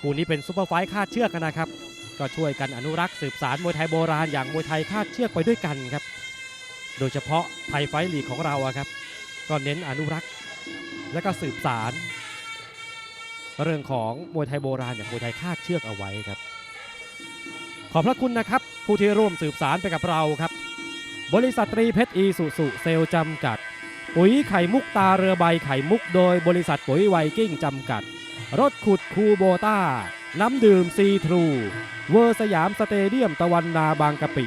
คู่นี้เป็นซุปเปอร์ไฟท์คาดเชือกนะครับ ก็ช่วยกันอนุรักษ์สืบสารมวยไทยโบราณอย่างมวยไทยคาดเชือกไปด้วยกันครับ โดยเฉพาะไทยไฟท์ลีกของเราครับ ก็เน้นอนุรักษ์และก็สืบสารเรื่องของมวยไทยโบราณอย่างมวยไทยคาดเชือกเอาไว้ครับ ขอบพระคุณนะครับ ผู้ที่ร่วมสืบสารไปกับเราครับ บริษัทตรีเพชรอีสุสุเซลจำกัด ปุ๋ยไข่มุกตาเรือใบไข่มุกโดยบริษัทปุ๋ยไวกิ้งจำกัด รถขุดคูโบต้า น้ำดื่มซีทรู เวอร์สยามสเตเดียมตะวันนาบางกะปิ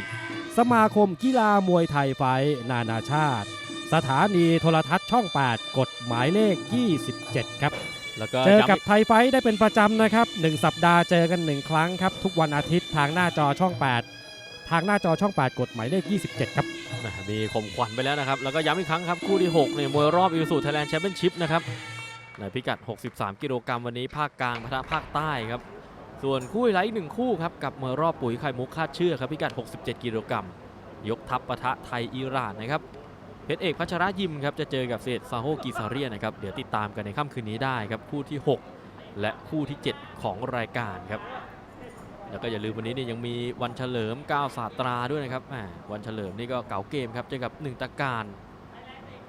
สมาคมกีฬามวยไทยไฟท์นานาชาติ สถานีโทรทัศน์ช่อง 8 กฎหมายเลข 27 ครับแล้วก็เจอย้ำกับอีกไทยไฟท์ได้เป็นประจำนะครับ 1 สัปดาห์เจอกัน 1 ครั้งครับ ทุกวันอาทิตย์ทางหน้าจอช่อง 8 ทางหน้าจอช่อง 8 กฎหมายเลข 27 ครับแหม่มีข่มขวัญไปแล้วนะครับ แล้วก็ย้ำอีกครั้งครับ คู่ที่6เนี่ยมวยรอบอิวสูไทยแลนด์แชมเปี้ยนชิพนะครับ ในพิกัด 63 กิโลกรัมวันนี้ภาคกลางพะทะภาคใต้ครับ ส่วนคู่ไลท์หนึ่งคู่ครับกับมวยรอบปุ๋ยไข่มุกคาดเชื่อครับพิกัด 67 กิโลกรัมยกทัพปะทะไทยอิหร่านนะครับเพชรเอกพัชรยิมครับจะเจอกับเซตซาโฮกีซาเรียนะครับเดี๋ยวติดตามกันในค่ำคืนนี้ได้ครับคู่ที่ 6 และคู่ที่ 7 ของรายการครับแล้วก็อย่าลืมวันนี้เนี่ยยังมีวันเฉลิม9ศาสตราด้วยนะครับวันเฉลิมนี่ก็เก่าเกมครับเจอกับ 1ตะการ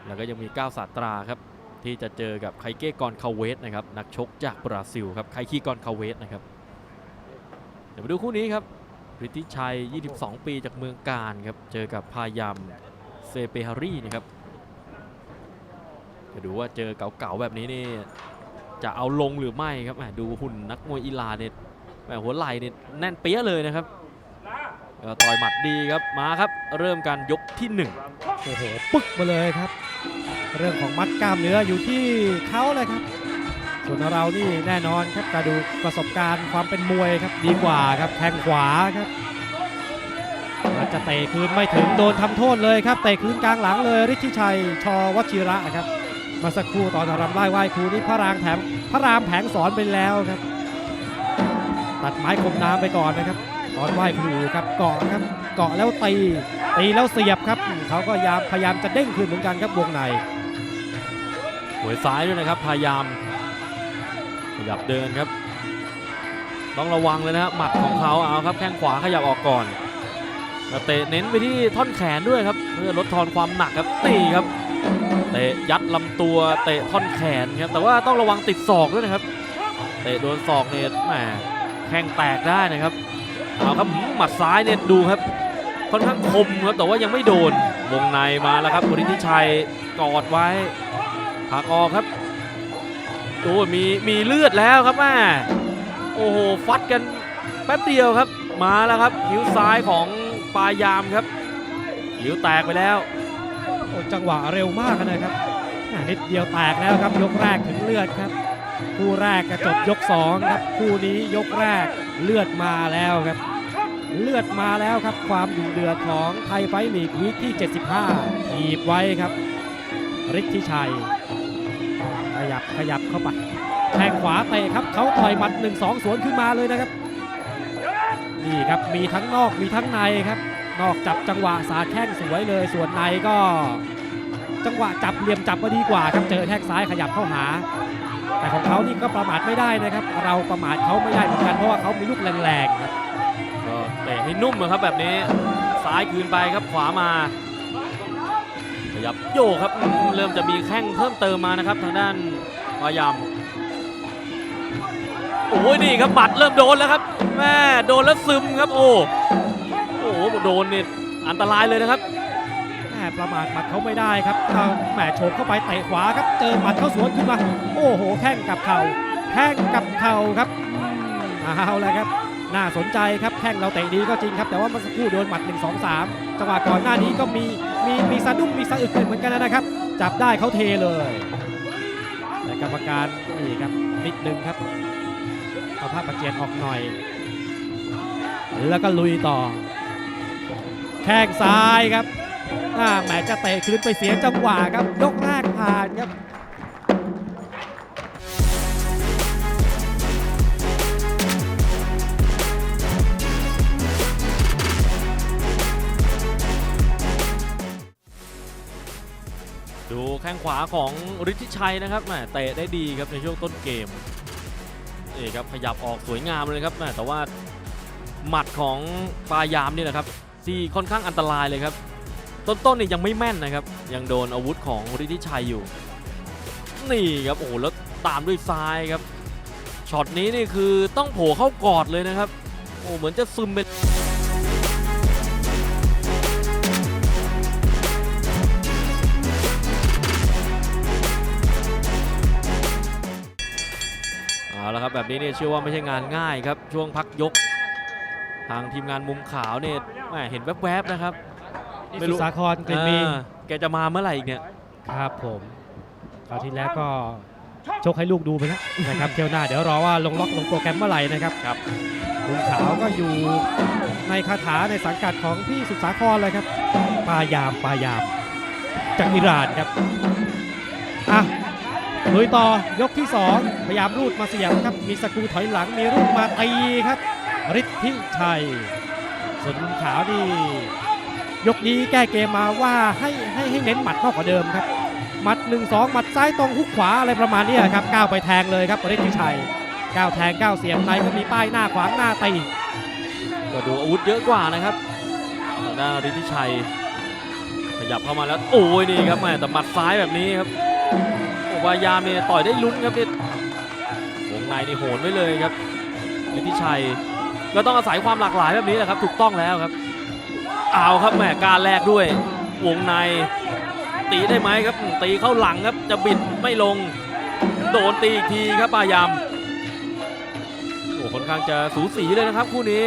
แล้วก็ยังมี9ศาสตราครับ ที่จะเจอกับไคเก้กอนคาเวสนะครับนักชกจากบราซิลครับไคคีกอนคาเวสนะครับเดี๋ยวมาดูคู่นี้ครับฤทธิชัย 22 ปีจากเมืองการครับเจอกับพายามเซเปฮารีนะครับจะดูว่าเจอเก่าๆแบบนี้นี่จะเอาลงหรือไม่ครับดูหุ่นนักมวยอีลาเนี่ยแหมหัวไหล่เนี่ยแน่นเปี้ยเลยนะครับต่อยหมัดดีครับมาครับ เริ่มการยกที่หนึ่งโอ้โหปึ๊กมาเลยครับ เรื่องของมัดกล้ามเนื้ออยู่ที่เขาเลยครับ ส่วนเรานี่แน่นอนครับกระดูกประสบการณ์ความเป็นมวยครับดีกว่าครับแทงขวาครับแล้วจะเตะคืนไม่ถึงโดนทำโทษเลยครับเตะคืนกลางหลังเลยฤทธิชัยชวชิระครับมาสักครู่ตอนรำไล่ไหว้ครูนี่พระรางแถมพระรามแผงสอนไปแล้วครับ ตัดไม้คมน้ำไปก่อนนะครับตอนไหว้ครูครับเกาะครับเกาะแล้วตีตีแล้วเสียบครับเขาก็พยายามพยายามจะเด้งคืนเหมือนกันครับวงใน หัวซ้ายด้วยนะครับ พยายามขยับเดินครับ ต้องระวังเลยนะครับหมัดของเขาเอาครับ แข้งขวาขยับออกก่อนเตะเน้นไปที่ท่อนแขนด้วยครับ เพื่อลดทอนความหนักครับตีครับเตะยัดลำตัวเตะท่อนแขนครับแต่ว่าต้องระวังติดศอกด้วยนะครับเตะโดนศอกเนี่ยแหมแข้งแตกได้นะครับเอาครับหมัดซ้ายเนี่ยดูครับค่อนข้างคมครับแต่ว่ายังไม่โดนวงในมาแล้วครับบริทิชัยกอดไว้ ผักออกครับโอ้ยมีมีเลือดแล้วครับแม่โอ้โหฟัดกันแป๊บเดียวครับ มาแล้วครับคิ้วซ้ายของปายามครับคิ้วแตกไปแล้วจังหวะเร็วมากนะครับนิดเดียวแตกแล้วครับ ยกแรกถึงเลือดครับ คู่แรกก็จบยกสองครับคู่นี้ยกแรกเลือดมาแล้วครับ เลือดมาแล้วครับ ความดุเดือดของไทยไฟท์ลีกวีคที่ 75ถีบไว้ครับฤทธิชัย ยับขยับเข้าไปแทงขวาเตะครับเขาต่อยหมัด1-2 สวนขึ้นมาเลยนะครับ นี่ครับมีทั้งนอกมีทั้งในครับ นอกจับจังหวะสาดแข้งสวยเลย ส่วนในก็ จังหวะจับเหลี่ยมจับมาดีกว่าครับเจอแข้งซ้ายขยับเข้าหา แต่ของเขานี่ก็ประมาทไม่ได้นะครับ เราประมาทเขาไม่ได้เหมือนกันเพราะว่าเขามีลูกแรงๆครับก็เตะให้นุ่มอครับแบบนี้ซ้ายคืนไปครับขวามาขยับโยกครับเริ่มจะมีแข้งเพิ่มเติมมานะครับทางด้าน พยายามโอ้ยนี่ครับบัตรเริ่มโดนแล้วครับแม่โดนแล้วซึมครับโอ้โอ้โหโดนนี่อันตรายเลยนะครับแหมประมาทหมัดเขาไม่ได้ครับเอาแหมโฉบเข้าไปเตะขวาครับเจอหมัดเข้าสวนขึ้นมาโอ้โหแข้งกับเข่าแข้งกับเข่าครับเอาละครับน่าสนใจครับแข้งเราเตะดีก็จริงครับ แต่ว่าเมื่อสักครู่โดนหมัด 1 2 3 จังหวะก่อนหน้านี้ก็มีมีมีสะดุ้งมีสะอึกเหมือนกันนะครับ จับได้เขาเทเลย รรมการนี่ครับนิดนึงครับเอาภาพประเจียนออกหน่อย แล้วก็ลุยต่อ แข้งซ้ายครับอ่าแหมจะเตะคืนไปเสียจังหวะครับ ยกแรกผ่านครับ แข้งขวาของฤทธิชัยนะครับแหมเตะได้ดีครับในช่วงต้นเกมนี่ครับขยับออกสวยงามเลยครับแม่แต่ว่าหมัดของปลายามนี่นะครับที่ค่อนข้างอันตรายเลยครับ ต้นๆนี่ยังไม่แม่นนะครับ ยังโดนอาวุธของฤทธิชัยอยู่ นี่ครับโอ้โหแล้วตามด้วยซ้ายครับช็อตนี้นี่คือต้องโผล่เข้ากอดเลยนะครับ โอ้เหมือนจะซึมเป็ แบบนี้เนี่ยเชื่อว่าไม่ใช่งานง่ายครับ ช่วงพักยก ทางทีมงานมุมขาวเนี่ยแหม่เห็นแวบๆนะครับไม่ไม่รู้รู้สาครกลิ่นมีอ่าแกจะมาเมื่อไหร่อีกเนี่ย ครับผมคราวที่แล้วก็ชกให้ลูกดูไปแล้วนะครับ เที่ยวหน้าเดี๋ยวรอว่าลงล็อกลงโปรแกรมเมื่อไหร่นะครับครับ ลุงขาวก็อยู่ในคาถาในสังกัดของพี่สุดสาครเลยครับปายามปายามจากอิหร่านครับอะ ลุยต่อยกที่สองพยายามรูดมาเสียบครับมีสกูถอยหลังมีรูดมาตีครับฤทธิชัย ส่วนลุงขาวนี่ยกนี้แก้เกมมาว่าให้ให้ให้เน้นหมัดมากกว่าเดิมครับหมัด 1 2หมัดซ้ายตรงหุกขวาอะไรประมาณนี้ครับก้าวไปแทงเลยครับฤทธิชัยก้าวแทงก้าวเสียบในก็มีป้ายหน้าขวางหน้าตีก็ดูอาวุธเยอะกว่านะครับทางด้านฤทธิชัย ขยับเข้ามาแล้วโอ้ยนี่ครับแม่แต่หมัดซ้ายแบบนี้ครับ วายามเนี่ยต่อยได้ลุ้นครับเนี่ยวงในนี่โหนไว้เลยครับฤทธิชัยก็ต้องอาศัยความหลากหลายแบบนี้แหละครับถูกต้องแล้วครับเอาครับแหมการแรกด้วย วงในตีได้ไหมครับตีเข้าหลังครับจะบิดไม่ลง โดนตีอีกทีครับปายามโอ้ค่อนข้างจะสูสีเลยนะครับคู่นี้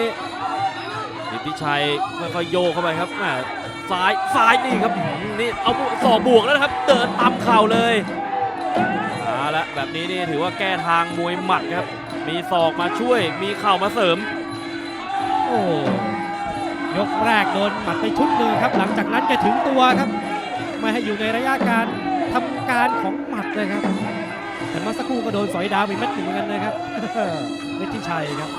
ฤทธิชัยค่อยๆโยกเข้าไปครับแหมซ้ายซ้ายนี่ครับนี่เอาศอกบวกแล้วนะครับเดินตามเข่าเลย เอาละแบบนี้นี่ถือว่าแก้ทางมวยหมัดครับ มีศอกมาช่วย มีเข่ามาเสริม โอ้ยกแรกโดนหมัดไปชุดหนึ่งครับ หลังจากนั้นแกถึงตัวครับ ไม่ให้อยู่ในระยะการทำการของหมัดเลยครับ แต่เมื่อสักครู่ก็โดนสอยดาวอีกเม็ดหนึ่งเหมือนกันนะครับฤทธิชัยครับ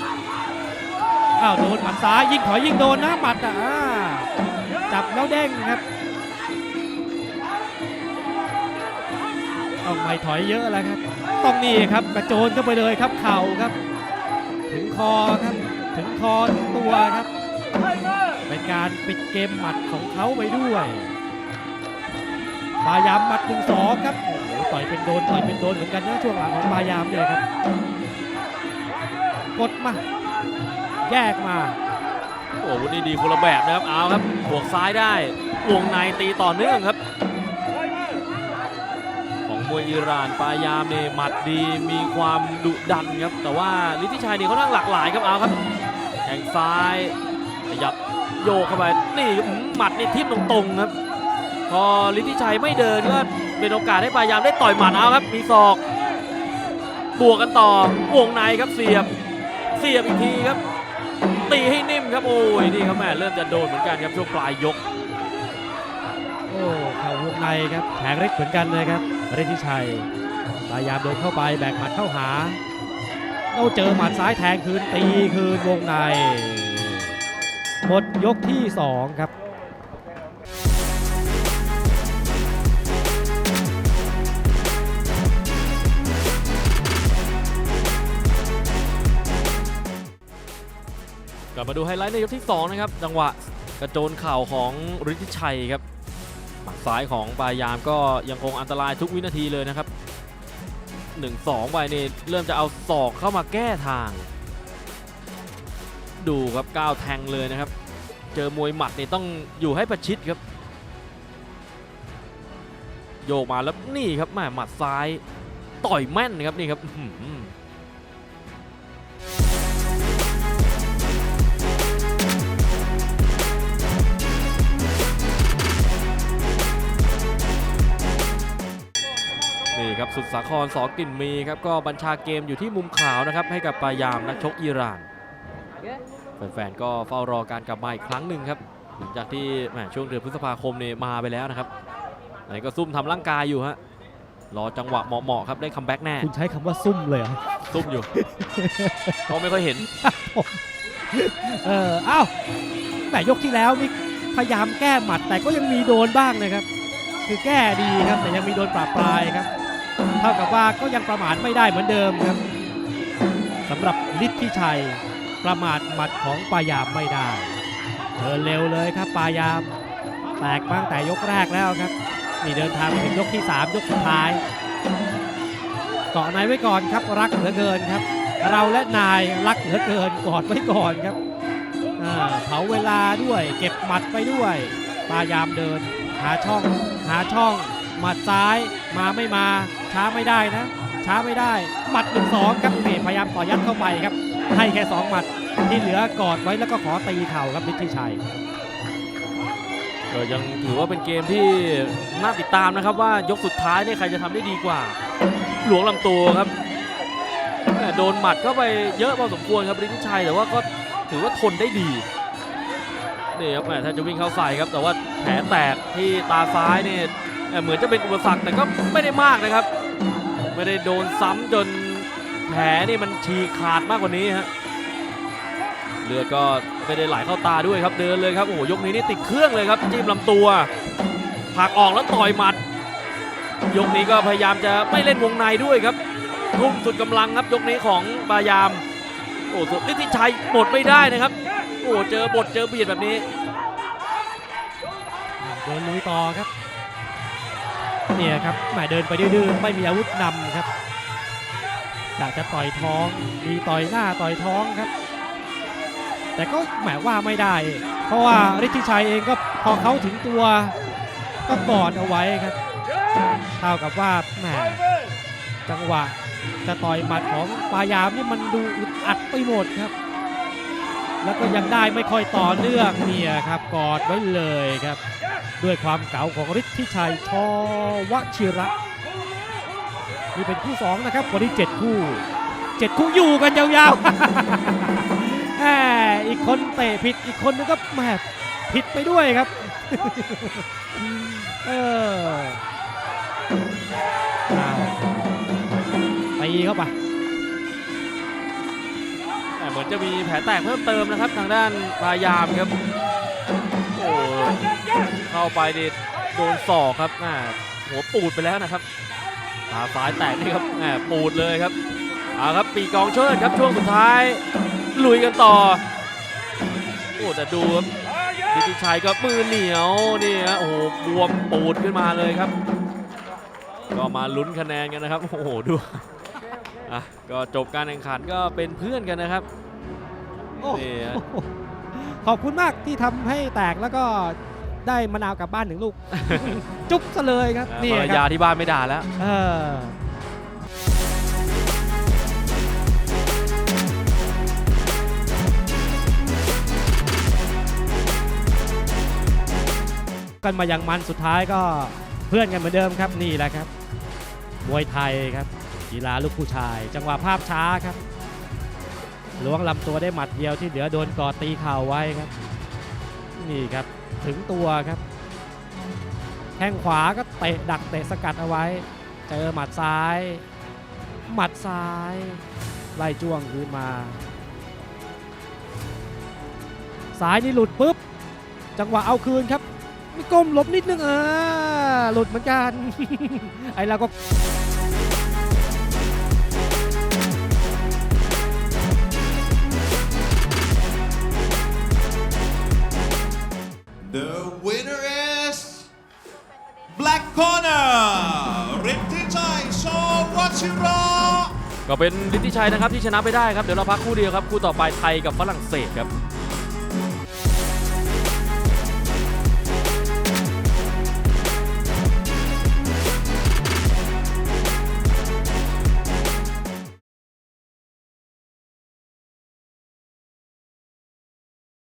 อ้าวโดนหมัดซ้ายยิ่งถอยยิ่งโดนนะหมัดอะจับแล้วเด้งครับ ต้องไม่ถอยเยอะแล้วครับ ต้องนี่ครับกระโจนเข้าไปเลยครับเข่าครับ ถึงคอครับ ถึงคอถึงตัวครับ เป็นการปิดเกมหมัดของเขาไปด้วยปายามหมัดหนึ่งสองครับโอ้โหต่อยเป็นโดนต่อยเป็นโดนเหมือนกันนะช่วงหลังของปายามเนี่ยครับ กดมาแยกมาโอ้วันนี้ดีคนละแบบนะครับเอาครับบวกซ้ายได้วงในตีต่อเนื่องครับ อิหร่านปายามเนี่ยหมัดดีมีความดุดันครับ แต่ว่าฤทธิชัยเนี่ยเขานั่งหลากหลายครับเอาครับแทงซ้ายขยับโยกเข้าไปนี่หมัดนี่ทิ่มตรงๆครับ พอฤทธิชัยไม่เดินก็เป็นโอกาสให้ปายามได้ต่อยหมัดเอาครับ มีศอกบวกกันต่อวงในครับเสียบเสียบอีกทีครับ ตีให้นิ่มครับโอ้ยนี่ครับแม่เริ่มจะโดนเหมือนกันครับช่วงปลายยกโอ้เข่าวงในครับแผงเล็กเหมือนกันเลยครับ ฤทธิชัยพยายามเดินเข้าไปแบกหมัดเข้าหาเราเจอหมัดซ้ายแทงคืนตีคืนวงในหมดยกที่สองครับกลับมาดูไฮไลท์ในยกที่ 2 นะครับ จังหวะกระโจนเข่าของฤทธิชัยครับ ซ้ายของปายามก็ยังคงอันตรายทุกวินาทีเลยนะครับ 1-2ไปนี่เริ่มจะเอาศอกเข้ามาแก้ทาง ดูครับก้าวแทงเลยนะครับ เจอมวยหมัดนี่ต้องอยู่ให้ประชิดครับ โยกมาแล้วนี่ครับแม่หมัดซ้ายต่อยแม่นครับนี่ครับ ครับสุดสาครสอกลิ่นมีครับก็บัญชาเกมอยู่ที่มุมขาวนะครับให้กับปายามนักชกอิหร่านแฟนๆก็เฝ้ารอการกลับมาอีกครั้งหนึ่งครับหลังจากที่แหมช่วงเดือนพฤษภาคมเนี่ยมาไปแล้วนะครับไหนก็ซุ่มทำร่างกายอยู่ฮะรอจังหวะเหมาะๆครับได้คัมแบ็กแน่คุณใช้คำว่าซุ่มเลยเหรอซุ่มอยู่ก็ไม่ค่อยเห็นเออเอ้าแต่ยกที่แล้วนี่พยายามแก้หมัดแต่ก็ยังมีโดนบ้างนะครับ คือแก้ดีครับแต่ยังมีโดนปราบปลายครับ เท่ากับว่าก็ยังประมาทไม่ได้เหมือนเดิมครับสำหรับฤทธิชัยประมาทหมัดของปายามไม่ได้เดินเร็วเลยครับปายาม แตกมาตั้งแต่ยกแรกแล้วครับนี่เดินทางมาถึงยกที่ 3 ยกสุดท้ายเกาะในไว้ก่อนครับรักเหลือเกินครับ เราและนายรักเหลือเกินกอดไว้ก่อนครับเผาเวลาด้วยเก็บหมัดไปด้วยปายามเดิน หาช่อง หาช่อง หมัดซ้ายมาไม่มา ช้าไม่ได้นะ ช้าไม่ได้ หมัดหนึ่งสองครับนี่พยายามต่อยัดเข้าไปครับ ให้แค่สองหมัดที่เหลือกอดไว้แล้วก็ขอตีเข่าครับฤทธิชัยก็ยังถือว่าเป็นเกมที่น่าติดตามนะครับว่ายกสุดท้ายเนี่ยใครจะทำได้ดีกว่า หลวงลำตัวครับโดนหมัดเข้าไปเยอะพอสมควรครับฤทธิชัยแต่ว่าก็ถือว่าทนได้ดีนี่ครับแหมถ้าจะวิ่งเข้าใส่ครับ แต่ว่าแผลแตกที่ตาซ้ายเนี่ยเอ่อเหมือนจะเป็นอุปสรรคแต่ก็ไม่ได้มากนะครับ ไม่ได้โดนซ้ำจนแผลนี่มันฉีกขาดมากกว่านี้ฮะเลือดก็ไม่ได้ไหลเข้าตาด้วยครับเดินเลยครับโอ้โหยกนี้นี่ติดเครื่องเลยครับจิ้มลำตัวผลักออกแล้วต่อยหมัด ยกนี้ก็พยายามจะไม่เล่นวงในด้วยครับทุ่มสุดกำลังครับยกนี้ของปายามโอ้สุดฤทธิชัยหมดไม่ได้นะครับโอ้เจอบทเจอเบียดแบบนี้เดินลุยต่อครับ เนี่ยครับแหมเดินไปดื้อๆไม่มีอาวุธนำครับอยากจะต่อยท้องมีต่อยหน้าต่อยท้องครับ แต่ก็แหมว่าไม่ได้ เพราะว่าฤทธิชัยเองก็พอเขาถึงตัวก็กอดเอาไว้ครับเท่ากับว่าแหมจังหวะจะต่อยหมัดของปายามนี่มันดูอึดอัดไปหมดครับ แล้วก็ยังได้ไม่ค่อยต่อเนื่องเนี่ยครับกอดไว้เลยครับ ด้วยความเก๋าของฤทธิชัยชวชิระนี่เป็นคู่สองนะครับวันนี้เจ็ดคู่เจ็ดคู่อยู่กันยาวๆแหมอีกคนเตะผิดอีกคนนึงก็แหมผิดไปด้วยครับเออตีเข้าไป มือนจะมีแผลแตกเพิ่มเติมนะครับ ทางด้านปายามครับโอ้เข้าไปดิโดนศอกครับอ่าหัวปูดไปแล้วนะครับตาซ้ายแตกนี่ครับแหมปูดเลยครับเอาครับปีกองเชิดครับช่วงสุดท้าย ลุยกันต่อโอ้แต่ดูครับดิติชัยก็มือเหนียวนี่ฮะโอ้โหบวมปูดขึ้นมาเลยครับ ก็มาลุ้นคะแนนกันนะครับ โอ้โหดูอะก็จบการแข่งขันก็เป็นเพื่อนกันนะครับ นี่ฮะขอบคุณมากที่ทำให้แตกแล้วก็ได้มะนาวกลับบ้านหนึ่งลูก จุ๊บซะเลยครับ นี่ภรรคยารับที่บ้านไม่ด่าแล้ว เออกันมาอย่างมันสุดท้ายก็เพื่อนกันเหมือนเดิมครับนี่แหละครับมวยไทยครับกีฬาลูกผู้ชาย จังหวะภาพช้าครับ ล้วงลำตัวได้หมัดเดียวที่เหลือโดนกอดตีเข่าไว้ครับ นี่ครับถึงตัวครับแข้งขวาก็เตะดักเตะสกัดเอาไว้ เจอหมัดซ้าย หมัดซ้าย ไล่จ้วงคืนมาซ้ายนี่หลุดปุ๊บ จังหวะเอาคืนครับ มีก้มหลบนิดนึงเออหลุดเหมือนกัน ไอ้เราก็ Corner ฤทธิชัยโชวัชิระก็เป็นฤทธิชัยนะครับที่ชนะไปได้ครับ เดี๋ยวเราพักคู่เดียวครับ คู่ต่อไปไทยกับฝรั่งเศสครับ